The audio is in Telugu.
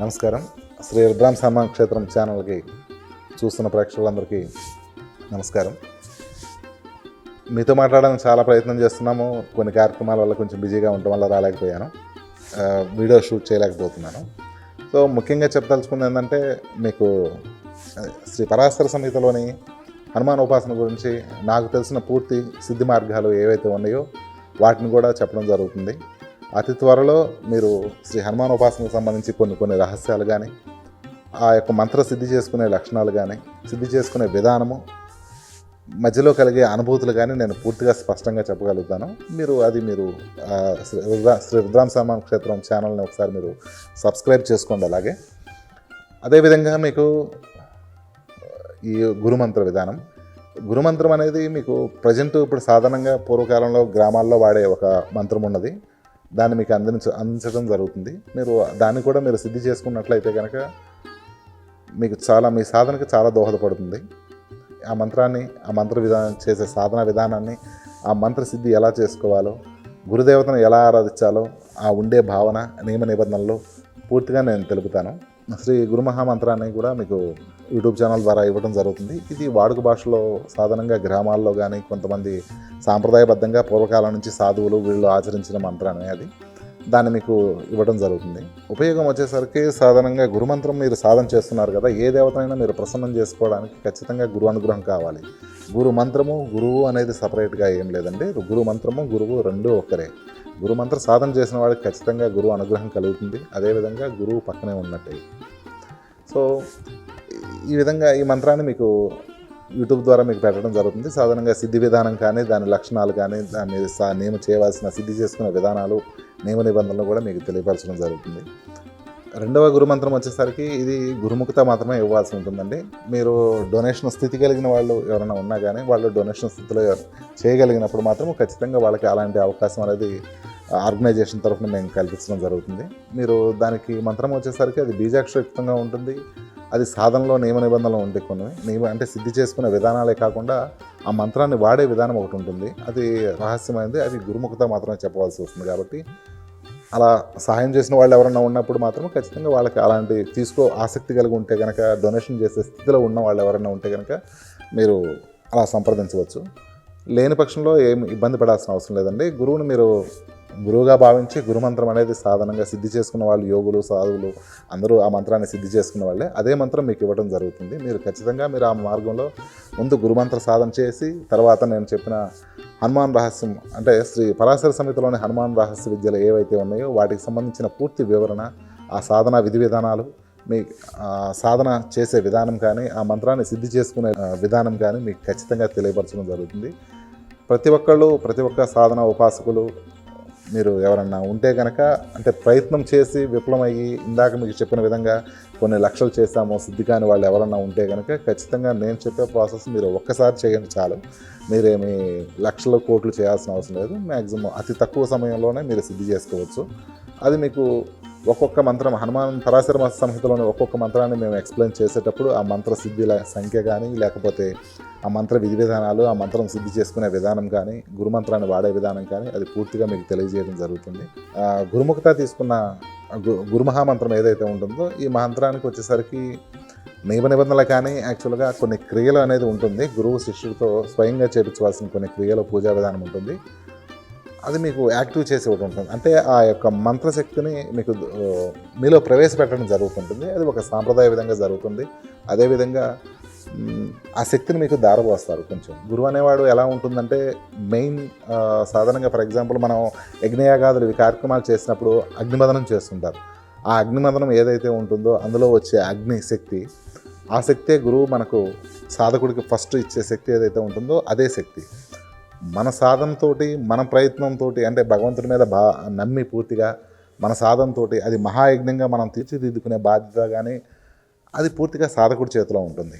నమస్కారం. శ్రీ రుద్రాం సమాన్ క్షేత్రం ఛానల్కి చూస్తున్న ప్రేక్షకులందరికీ నమస్కారం. మీతో మాట్లాడడానికి చాలా ప్రయత్నం చేస్తున్నాము. కొన్ని కార్యక్రమాల వల్ల కొంచెం బిజీగా ఉండటం వల్ల రాలేకపోయాను. వీడియో షూట్ చేయలేకపోతున్నాను. సో ముఖ్యంగా చెప్పదలుచుకుంది ఏంటంటే మీకు శ్రీ పరాశర సంహితలోని హనుమాన్ ఉపాసన గురించి నాకు తెలిసిన పూర్తి సిద్ధి మార్గాలు ఏవైతే ఉన్నాయో వాటిని కూడా చెప్పడం జరుగుతుంది. అతి త్వరలో మీరు శ్రీ హనుమాన్ ఉపాసనకు సంబంధించి కొన్ని కొన్ని రహస్యాలు కానీ ఆ యొక్క మంత్ర సిద్ధి చేసుకునే లక్షణాలు కానీ సిద్ధి చేసుకునే విధానము మధ్యలో కలిగే అనుభూతులు కానీ నేను పూర్తిగా స్పష్టంగా చెప్పగలుగుతాను. మీరు అది మీరు శ్రీ రుద్రా శ్రీ రుద్రాం సామాన్ క్షేత్రం ఛానల్ని ఒకసారి మీరు సబ్స్క్రైబ్ చేసుకోండి అలాగే. అదేవిధంగా మీకు ఈ గురుమంత్ర విధానం. గురుమంత్రం అనేది మీకు ప్రజెంట్ ఇప్పుడు సాధారణంగా పూర్వకాలంలో గ్రామాల్లో వాడే ఒక మంత్రం ఉన్నది దాన్ని మీకు అందించ అందించడం జరుగుతుంది. మీరు దాన్ని కూడా మీరు సిద్ధి చేసుకున్నట్లయితే కనుక మీకు చాలా మీ సాధనకి చాలా దోహదపడుతుంది. ఆ మంత్రాన్ని ఆ మంత్ర విధానం చేసే సాధన విధానాన్ని ఆ మంత్ర సిద్ధి ఎలా చేసుకోవాలో గురుదేవతను ఎలా ఆరాధించాలో ఆ ఉండే భావన నియమ నిబంధనలు పూర్తిగా నేను తెలుపుతాను. శ్రీ గురుమహామంత్రాన్ని కూడా మీకు యూట్యూబ్ ఛానల్ ద్వారా ఇవ్వడం జరుగుతుంది. ఇది వాడుక భాషలో సాధారణంగా గ్రామాల్లో కానీ కొంతమంది సాంప్రదాయబద్ధంగా పూర్వకాలం నుంచి సాధువులు వీళ్ళు ఆచరించిన మంత్రాన్ని అది. దాన్ని మీకు ఇవ్వడం జరుగుతుంది. ఉపయోగం వచ్చేసరికి సాధారణంగా గురుమంత్రం మీరు సాధన చేస్తున్నారు కదా ఏ దేవతనైనా మీరు ప్రసన్నం చేసుకోవడానికి ఖచ్చితంగా గురు అనుగ్రహం కావాలి. గురు మంత్రము గురువు అనేది సపరేట్గా ఏం లేదండి. గురు మంత్రము గురువు రెండు ఒక్కరే. గురు మంత్ర సాధన చేసిన వాడికి ఖచ్చితంగా గురువు అనుగ్రహం కలుగుతుంది. అదేవిధంగా గురువు పక్కనే ఉన్నట్టే. సో ఈ విధంగా ఈ మంత్రాన్ని మీకు యూట్యూబ్ ద్వారా మీకు పెట్టడం జరుగుతుంది. సాధారణంగా సిద్ధి విధానం కానీ దాని లక్షణాలు కానీ దాన్ని సా నేను చేయవలసిన సిద్ధి చేసుకునే విధానాలు నియమ నిబంధనలు కూడా మీకు తెలియపరచడం జరుగుతుంది. రెండవ గురుమంత్రం వచ్చేసరికి ఇది గురుముఖత మాత్రమే ఇవ్వాల్సి ఉంటుందండి. మీరు డొనేషన్ స్థితి కలిగిన వాళ్ళు ఎవరైనా ఉన్నా కానీ వాళ్ళు డొనేషన్ స్థితిలో చేయగలిగినప్పుడు మాత్రం ఖచ్చితంగా వాళ్ళకి అలాంటి అవకాశం అనేది ఆర్గనైజేషన్ తరఫున మేము కల్పించడం జరుగుతుంది. మీరు దానికి మంత్రం వచ్చేసరికి అది బీజాక్షరయుక్తంగా ఉంటుంది. అది సాధనలో నియమ నిబంధనలు ఉంటాయి కొన్ని. నియమ అంటే సిద్ధి చేసుకునే విధానాలే కాకుండా ఆ మంత్రాన్ని వాడే విధానం ఒకటి ఉంటుంది. అది రహస్యమైనది. అది గురుముఖత మాత్రమే చెప్పవలసి వస్తుంది కాబట్టి అలా సహాయం చేసిన వాళ్ళు ఎవరన్నా ఉన్నప్పుడు మాత్రం ఖచ్చితంగా వాళ్ళకి అలాంటి తీసుకో ఆసక్తి కలిగి ఉంటే కనుక డొనేషన్ చేసే స్థితిలో ఉన్న వాళ్ళు ఎవరైనా ఉంటే కనుక మీరు అలా సంప్రదించవచ్చు. లేని పక్షంలో ఏం ఇబ్బంది పడాల్సిన అవసరం లేదండి. గురువుని మీరు గురువుగా భావించి గురుమంత్రం అనేది సాధారణంగా సిద్ధి చేసుకున్న వాళ్ళు యోగులు సాధువులు అందరూ ఆ మంత్రాన్ని సిద్ధి చేసుకున్న వాళ్ళే. అదే మంత్రం మీకు ఇవ్వడం జరుగుతుంది. మీరు ఖచ్చితంగా మీరు ఆ మార్గంలో ముందు గురుమంత్ర సాధన చేసి తర్వాత నేను చెప్పిన హనుమాన్ రహస్యం అంటే శ్రీ పరాశర సమితిలోని హనుమాన్ రహస్య విద్యలు ఏవైతే ఉన్నాయో వాటికి సంబంధించిన పూర్తి వివరణ ఆ సాధన విధి విధానాలు మీ సాధన చేసే విధానం కానీ ఆ మంత్రాన్ని సిద్ధి చేసుకునే విధానం కానీ మీకు ఖచ్చితంగా తెలియపరచడం జరుగుతుంది. ప్రతి ఒక్కళ్ళు ప్రతి ఒక్క సాధన ఉపాసకులు మీరు ఎవరన్నా ఉంటే కనుక అంటే ప్రయత్నం చేసి విఫలమయ్యి ఇందాక మీకు చెప్పిన విధంగా కొన్ని లక్షలు చేస్తాము సిద్ధి కాని వాళ్ళు ఎవరన్నా ఉంటే కనుక ఖచ్చితంగా నేను చెప్పే ప్రాసెస్ మీరు ఒక్కసారి చేయండి చాలు. మీరేమి లక్షల కోట్లు చేయాల్సిన అవసరం లేదు. మ్యాక్సిమం అతి తక్కువ సమయంలోనే మీరు సిద్ధి చేసుకోవచ్చు. అది మీకు ఒక్కొక్క మంత్రం హనుమాన్ పరాశర సంహితలోని ఒక్కొక్క మంత్రాన్ని మేము ఎక్స్ప్లెయిన్ చేసేటప్పుడు ఆ మంత్ర సిద్ధిల సంఖ్య కానీ లేకపోతే ఆ మంత్ర విధి విధానాలు ఆ మంత్రం సిద్ధి చేసుకునే విధానం కానీ గురుమంత్రాన్ని వాడే విధానం కానీ అది పూర్తిగా మీకు తెలియజేయడం జరుగుతుంది. గురుముఖత తీసుకున్న గు- గురుమహామంత్రం ఏదైతే ఉంటుందో ఈ మంత్రానికి వచ్చేసరికి నియమ నిబంధనలు కానీ యాక్చువల్గా కొన్ని క్రియలు అనేది ఉంటుంది. గురువు శిష్యుడితో స్వయంగా చేపించవలసిన కొన్ని క్రియలు పూజా విధానం ఉంటుంది. అది మీకు యాక్టివ్ చేసి ఒకటి ఉంటుంది. అంటే ఆ యొక్క మంత్రశక్తిని మీకు మీలో ప్రవేశపెట్టడం జరుగుతుంటుంది. అది ఒక సాంప్రదాయ విధంగా జరుగుతుంది. అదేవిధంగా ఆ శక్తిని మీకు దారబోస్తారు కొంచెం. గురువు అనేవాడు ఎలా ఉంటుందంటే మెయిన్ సాధారణంగా ఫర్ ఎగ్జాంపుల్ మనం యజ్ఞయాగాదులు ఇవి కార్యక్రమాలు చేసినప్పుడు అగ్నిమదనం చేస్తుంటారు. ఆ అగ్నిమదనం ఏదైతే ఉంటుందో అందులో వచ్చే అగ్ని శక్తి ఆ శక్తే గురువు మనకు సాధకుడికి ఫస్ట్ ఇచ్చే శక్తి ఏదైతే ఉంటుందో అదే శక్తి. మన సాధనతో మన ప్రయత్నంతో అంటే భగవంతుడి మీద బా నమ్మి పూర్తిగా మన సాధనతో అది మహాయజ్ఞంగా మనం తీర్చిదిద్దుకునే బాధ్యత కానీ అది పూర్తిగా సాధకుడి చేతిలో ఉంటుంది.